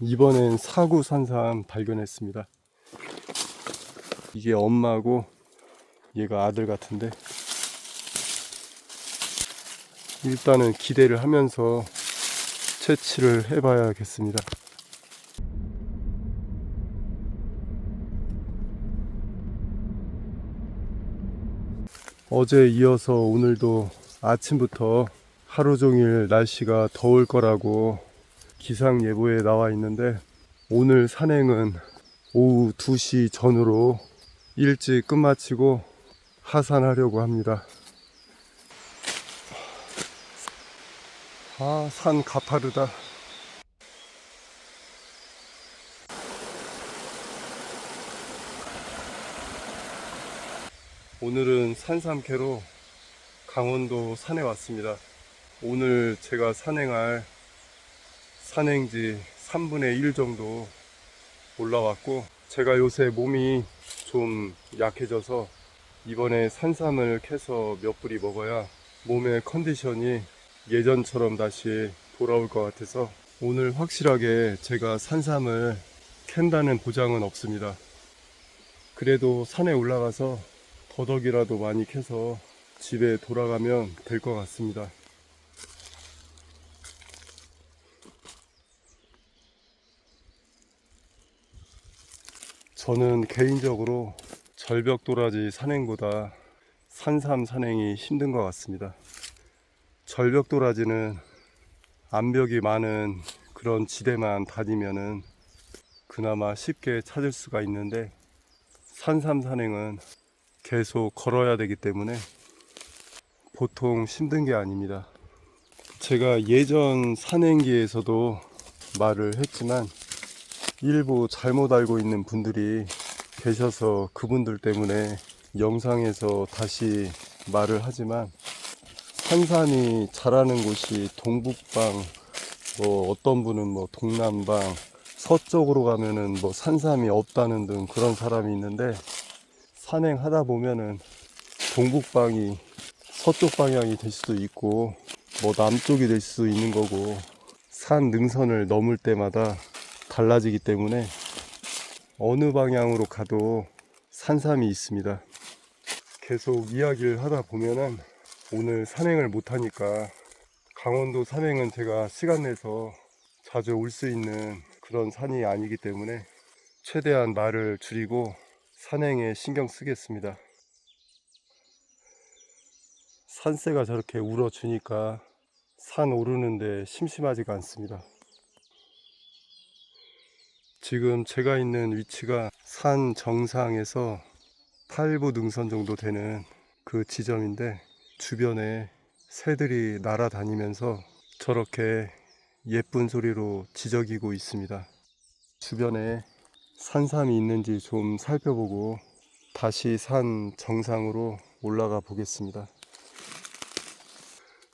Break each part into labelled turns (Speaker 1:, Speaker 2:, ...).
Speaker 1: 이번엔 사구 산삼 발견했습니다. 이게 엄마고 얘가 아들 같은데 일단은 기대를 하면서 채취를 해봐야겠습니다. 어제 이어서 오늘도 아침부터 하루 종일 날씨가 더울 거라고 기상 예보에 나와 있는데 오늘 산행은 오후 2시 전후로 일찍 끝마치고 하산하려고 합니다. 아, 산 가파르다. 오늘은 산삼캐로 강원도 산에 왔습니다. 오늘 제가 산행할 산행지 3분의 1 정도 올라왔고 제가 요새 몸이 좀 약해져서 이번에 산삼을 캐서 몇 뿌리 먹어야 몸의 컨디션이 예전처럼 다시 돌아올 것 같아서 오늘 확실하게 제가 산삼을 캔다는 보장은 없습니다. 그래도 산에 올라가서 더덕이라도 많이 캐서 집에 돌아가면 될 것 같습니다. 저는 개인적으로 절벽 도라지 산행보다 산삼 산행이 힘든 것 같습니다. 절벽 도라지는 암벽이 많은 그런 지대만 다니면은 그나마 쉽게 찾을 수가 있는데 산삼 산행은 계속 걸어야 되기 때문에 보통 힘든 게 아닙니다. 제가 예전 산행기에서도 말을 했지만 일부 잘못 알고 있는 분들이 계셔서 그분들 때문에 영상에서 다시 말을 하지만 산삼이 자라는 곳이 동북방 뭐 어떤 분은 뭐 동남방 서쪽으로 가면은 뭐 산삼이 없다는 등 그런 사람이 있는데 산행하다 보면은 동북방이 서쪽 방향이 될 수도 있고 뭐 남쪽이 될 수도 있는 거고 산 능선을 넘을 때마다 달라지기 때문에 어느 방향으로 가도 산삼이 있습니다. 계속 이야기를 하다 보면은 오늘 산행을 못 하니까 강원도 산행은 제가 시간 내서 자주 올 수 있는 그런 산이 아니기 때문에 최대한 말을 줄이고 산행에 신경 쓰겠습니다. 산새가 저렇게 울어주니까 산 오르는데 심심하지가 않습니다. 지금 제가 있는 위치가 산 정상에서 8부 능선 정도 되는 그 지점인데 주변에 새들이 날아다니면서 저렇게 예쁜 소리로 지저귀고 있습니다. 주변에 산삼이 있는지 좀 살펴보고 다시 산 정상으로 올라가 보겠습니다.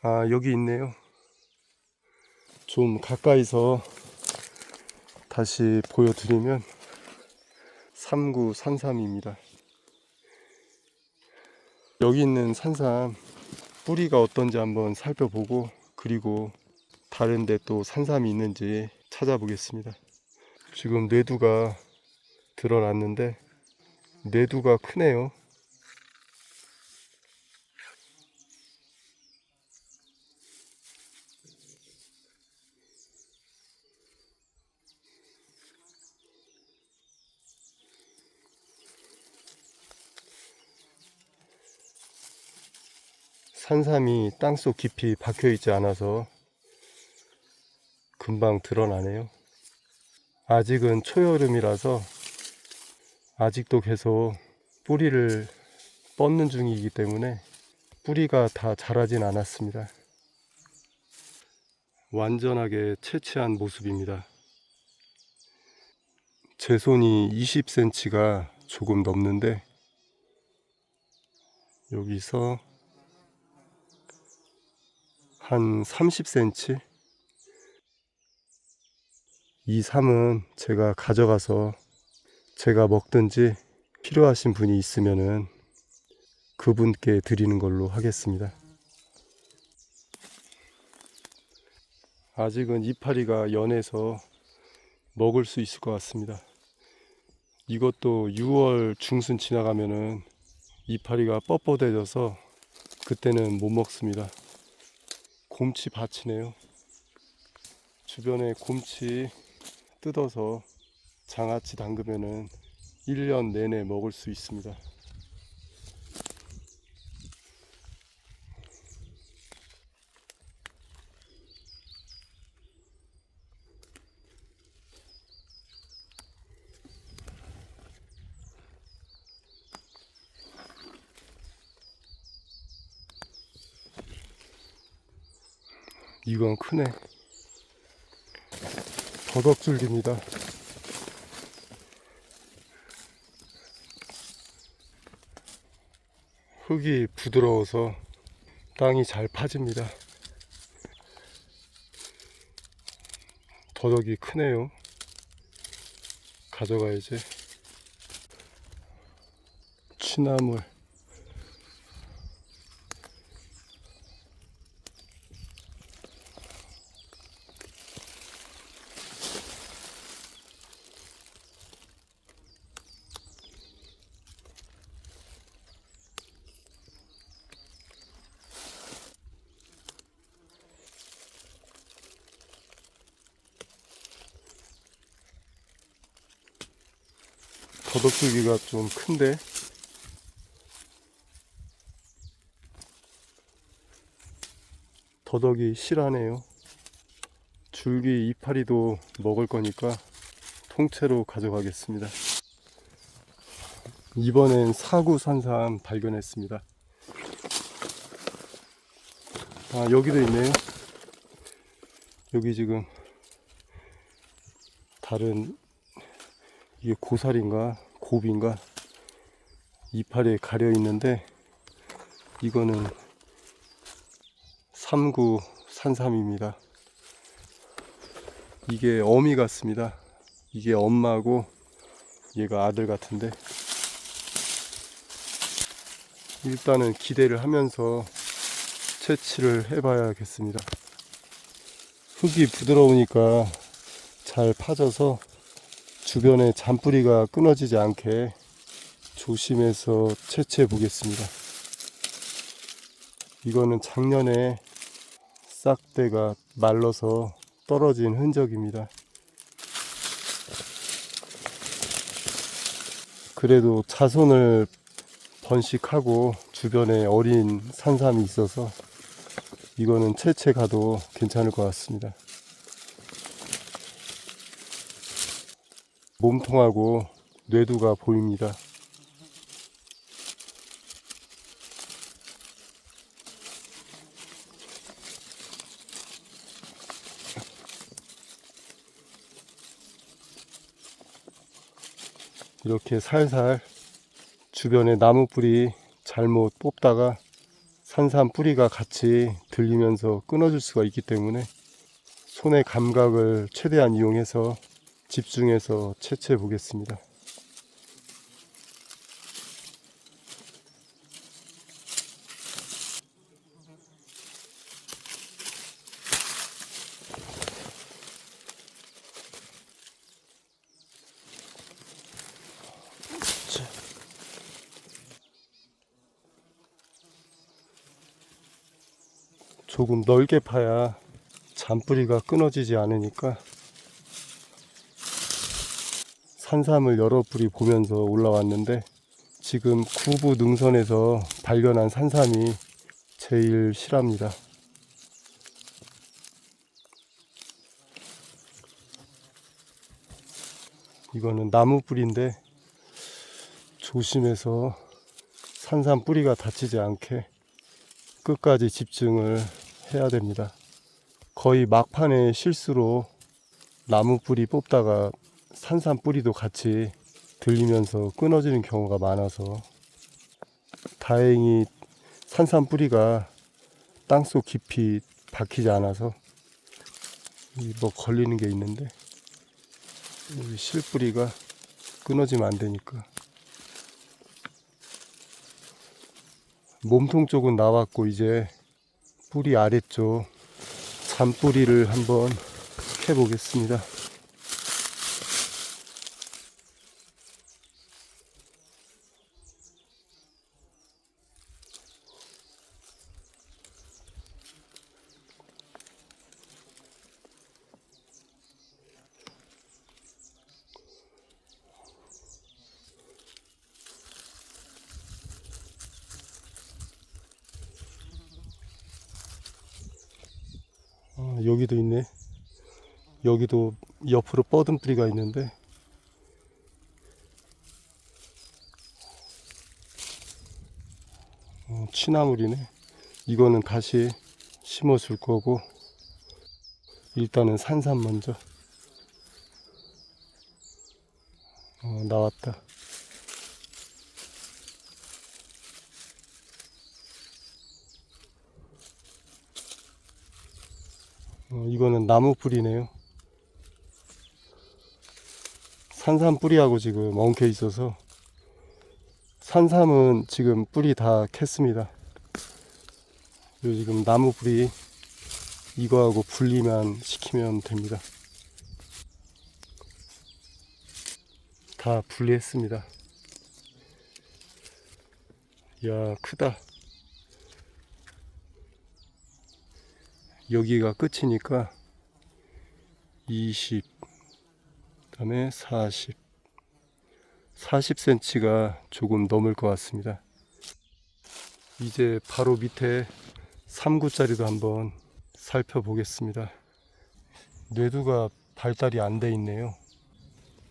Speaker 1: 아, 여기 있네요. 좀 가까이서 다시 보여드리면 삼구 산삼입니다. 여기 있는 산삼 뿌리가 어떤지 한번 살펴보고 그리고 다른 데 또 산삼이 있는지 찾아보겠습니다. 지금 뇌두가 드러났는데 뇌두가 크네요. 산삼이 땅속 깊이 박혀 있지 않아서 금방 드러나네요. 아직은 초여름이라서 아직도 계속 뿌리를 뻗는 중이기 때문에 뿌리가 다 자라진 않았습니다. 완전하게 채취한 모습입니다. 제 손이 20cm가 조금 넘는데 여기서 한 30cm 이 삶은 제가 가져가서 제가 먹든지 필요하신 분이 있으면은 그분께 드리는 걸로 하겠습니다. 아직은 이파리가 연해서 먹을 수 있을 것 같습니다. 이것도 6월 중순 지나가면은 이파리가 뻣뻣해져서 그때는 못 먹습니다. 곰치 밭이네요. 주변에 곰치 뜯어서 장아찌 담그면은 1년 내내 먹을 수 있습니다. 이건 크네. 버덕줄기입니다. 흙이 부드러워서 땅이 잘 파집니다. 더덕이 크네요. 가져가야지. 취나물. 더덕줄기가 좀 큰데? 더덕이 실하네요. 줄기 이파리도 먹을 거니까 통째로 가져가겠습니다. 이번엔 사구산삼 발견했습니다. 아 여기도 있네요. 여기 지금 다른 이게 고사리인가 곱인가 이파리에 가려 있는데 이거는 삼구 산삼입니다. 이게 어미 같습니다. 이게 엄마고 얘가 아들 같은데 일단은 기대를 하면서 채취를 해봐야겠습니다. 흙이 부드러우니까 잘 파져서 주변에 잔뿌리가 끊어지지 않게 조심해서 채취해 보겠습니다. 이거는 작년에 싹대가 말라서 떨어진 흔적입니다. 그래도 자손을 번식하고 주변에 어린 산삼이 있어서 이거는 채채 가도 괜찮을 것 같습니다. 몸통하고 뇌두가 보입니다. 이렇게 살살 주변에 나무 뿌리 잘못 뽑다가 산삼 뿌리가 같이 들리면서 끊어질 수가 있기 때문에 손의 감각을 최대한 이용해서 집중해서 채취해 보겠습니다. 자. 조금 넓게 파야 잔뿌리가 끊어지지 않으니까 산삼을 여러 뿌리 보면서 올라왔는데 지금 구부 능선에서 발견한 산삼이 제일 실합니다. 이거는 나무 뿌리인데 조심해서 산삼 뿌리가 다치지 않게 끝까지 집중을 해야 됩니다. 거의 막판에 실수로 나무 뿌리 뽑다가 산삼 뿌리도 같이 들리면서 끊어지는 경우가 많아서 다행히 산삼 뿌리가 땅속 깊이 박히지 않아서 이뭐 걸리는 게 있는데 실뿌리가 끊어지면 안 되니까 몸통 쪽은 나왔고 이제 뿌리 아래쪽 잔뿌리를 한번 캐 보겠습니다. 여기도 있네. 여기도 옆으로 뻗은 뿌리가 있는데 어, 취나물이네. 이거는 다시 심어 줄 거고 일단은 산삼 먼저 어, 나왔다. 이거는 나무 뿌리네요. 산삼 뿌리하고 지금 엉켜 있어서 산삼은 지금 뿌리 다 캤습니다. 그리고 지금 나무 뿌리 이거하고 분리만 시키면 됩니다. 다 분리했습니다. 이야 크다. 여기가 끝이니까 20 그다음에 40 40cm가 조금 넘을 것 같습니다. 이제 바로 밑에 3구짜리도 한번 살펴보겠습니다. 뇌두가 발달이 안 돼 있네요.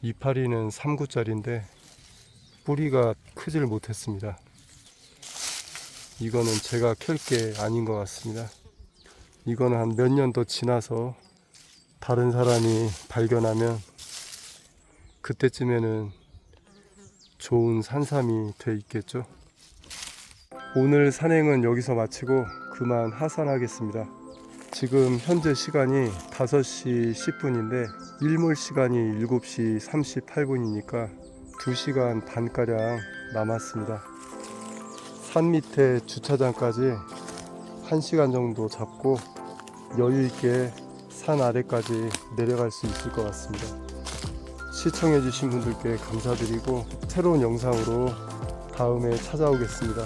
Speaker 1: 이파리는 3구짜리인데 뿌리가 크질 못했습니다. 이거는 제가 켤게 아닌 것 같습니다. 이거는 한 몇 년 더 지나서 다른 사람이 발견하면 그때쯤에는 좋은 산삼이 돼 있겠죠. 오늘 산행은 여기서 마치고 그만 하산하겠습니다. 지금 현재 시간이 5시 10분인데 일몰 시간이 7시 38분이니까 2시간 반가량 남았습니다. 산 밑에 주차장까지 1시간 정도 잡고 여유 있게 산 아래까지 내려갈 수 있을 것 같습니다. 시청해주신 분들께 감사드리고 새로운 영상으로 다음에 찾아오겠습니다.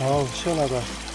Speaker 1: 아우 시원하다.